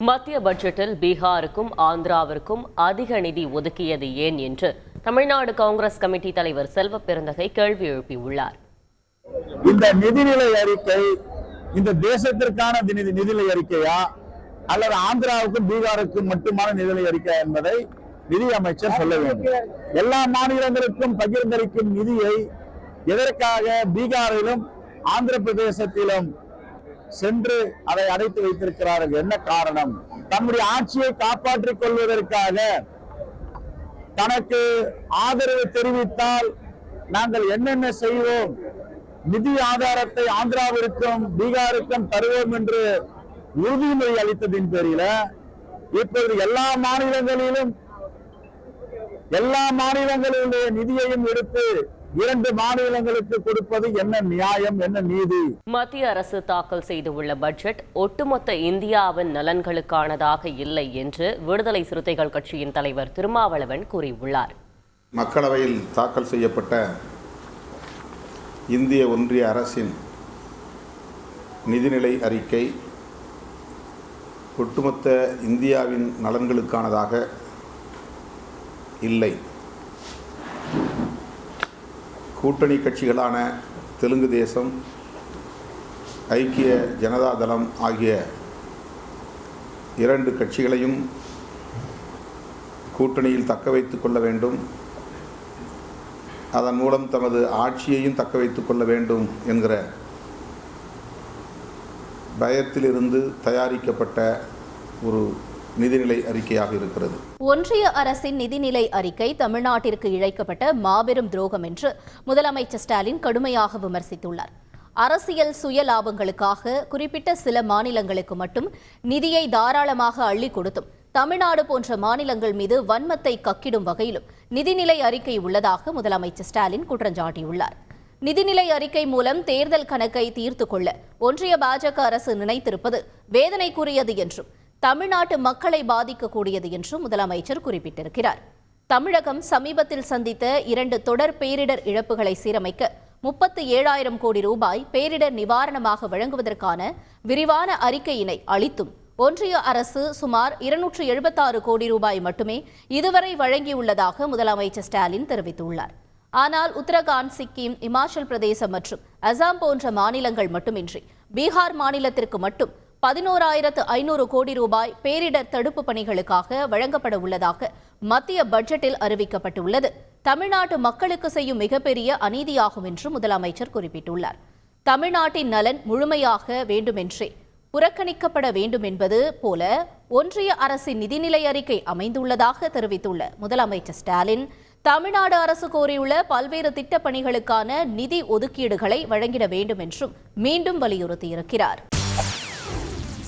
மத்திய பட்ஜெட்டில் பீகாருக்கும் ஆந்திராவிற்கும் அதிக நிதி ஒதுக்கியது ஏன் என்று தமிழ்நாடு காங்கிரஸ் கமிட்டி தலைவர் செல்வ பெருந்தகை கேள்வி எழுப்பியுள்ளார். இந்த நிதிநிலை அறிக்கை இந்த தேசத்திற்கான நிதி நிதிநிலை அறிக்கையா? அல்லது ஆந்திராவுக்கும் பீகாருக்கும் மட்டுமான நிதிநிலை அறிக்கையா என்பதை நிதி அமைச்சர் சொல்ல வேண்டும். எல்லா மாநிலங்களுக்கும் பகிர்ந்தளிக்கும் நிதியை எதற்காக பீகாரிலும் ஆந்திர பிரதேசத்திலும் சென்று அதை அடைத்து வைத்திருக்கிறார்கள். என்ன காரணம்? தன்னுடைய ஆட்சியை காப்பாற்றிக் கொள்வதற்காக. தனக்கு ஆதரவு தெரிவித்தால் நாங்கள் என்னென்ன செய்வோம்? நிதி ஆதாரத்தை ஆந்திராவிற்கும் பீகாருக்கும் தருவோம் என்று உறுதிமொழி அளித்ததின் பேரில இப்போது எல்லா மாநிலங்களிலும் எல்லா மாநிலங்களிலுடைய நிதியையும் எடுத்து இரண்டு மாநிலங்களுக்கு கொடுப்பது என்ன நியாயம் என்ன நீதி? மத்திய அரசு தாக்கல் செய்துள்ள பட்ஜெட் ஒட்டுமொத்த இந்தியாவின் நலன்களுக்கானதாக இல்லை என்று விடுதலை சிறுத்தைகள் கட்சியின் தலைவர் திருமாவளவன் கூறியுள்ளார். மக்களவையில் தாக்கல் செய்யப்பட்ட இந்திய ஒன்றிய அரசின் நிதிநிலை அறிக்கை ஒட்டுமொத்த இந்தியாவின் நலன்களுக்கானதாக இல்லை. கூட்டணி கட்சிகளான தெலுங்கு தேசம் ஐக்கிய ஜனதா தளம் ஆகிய இரண்டு கட்சிகளையும் கூட்டணியில் தக்க வைத்து கொள்ள வேண்டும். அதன் மூலம் தமது ஆட்சியையும் தக்க வைத்து கொள்ள வேண்டும் என்கிற பயத்திலிருந்து தயாரிக்கப்பட்ட ஒரு நிதிநிலை அறிக்கையாக இருக்கிறது. ஒன்றிய அரசின் நிதிநிலை அறிக்கை தமிழ்நாட்டிற்கு இழைக்கப்பட்ட மாபெரும் துரோகம் என்று முதலமைச்சர் ஸ்டாலின் கடுமையாக விமர்சித்துள்ளார். அரசியல் சுய லாபங்களுக்காக குறிப்பிட்ட சில மாநிலங்களுக்கு மட்டும் நிதியை தாராளமாக அள்ளி கொடுத்தும் தமிழ்நாடு போன்ற மாநிலங்கள் மீது வன்மத்தை கக்கிடும் வகையிலும் நிதிநிலை அறிக்கை உள்ளதாக முதலமைச்சர் ஸ்டாலின் குற்றஞ்சாட்டியுள்ளார். நிதிநிலை அறிக்கை மூலம் தேர்தல் கணக்கை தீர்த்து கொள்ள ஒன்றிய பாஜக அரசு நினைத்திருப்பது வேதனைக்குரியது என்றும் தமிழ்நாட்டு மக்களை பாதிக்கக்கூடியது என்றும் முதலமைச்சர் குறிப்பிட்டிருக்கிறார். தமிழகம் சமீபத்தில் சந்தித்த இரண்டு தொடர் பேரிடர் இழப்புகளை சீரமைக்க முப்பத்து ஏழாயிரம் கோடி ரூபாய் பேரிடர் நிவாரணமாக வழங்குவதற்கான விரிவான அறிக்கையினை அளித்தும் ஒன்றிய அரசு சுமார் இருநூற்று எழுபத்தாறு கோடி ரூபாய் மட்டுமே இதுவரை வழங்கியுள்ளதாக முதலமைச்சர் ஸ்டாலின் தெரிவித்துள்ளார். ஆனால் உத்தரகாண்ட் சிக்கிம் இமாச்சல் பிரதேசம் மற்றும் அசாம் போன்ற மாநிலங்கள் மட்டுமின்றி பீகார் மாநிலத்திற்கு மட்டும் பதினோராயிரத்து ஐநூறு கோடி ரூபாய் பேரிடர் தடுப்பு பணிகளுக்காக வழங்கப்பட உள்ளதாக மத்திய பட்ஜெட்டில் அறிவிக்கப்பட்டுள்ளது. தமிழ்நாட்டு மக்களுக்கு செய்யும் மிகப்பெரிய அநீதியாகும் என்று முதலமைச்சர் குறிப்பிட்டுள்ளார். தமிழ்நாட்டின் நலன் முழுமையாக வேண்டுமென்றே புறக்கணிக்கப்பட வேண்டும் என்பது போல ஒன்றிய அரசின் நிதிநிலை அறிக்கை அமைந்துள்ளதாக தெரிவித்துள்ள முதலமைச்சர் ஸ்டாலின் தமிழ்நாடு அரசு கோரியுள்ள பல்வேறு திட்டப்பணிகளுக்கான நிதி ஒதுக்கீடுகளை வழங்கிட வேண்டும் என்றும் மீண்டும் வலியுறுத்தியிருக்கிறார்.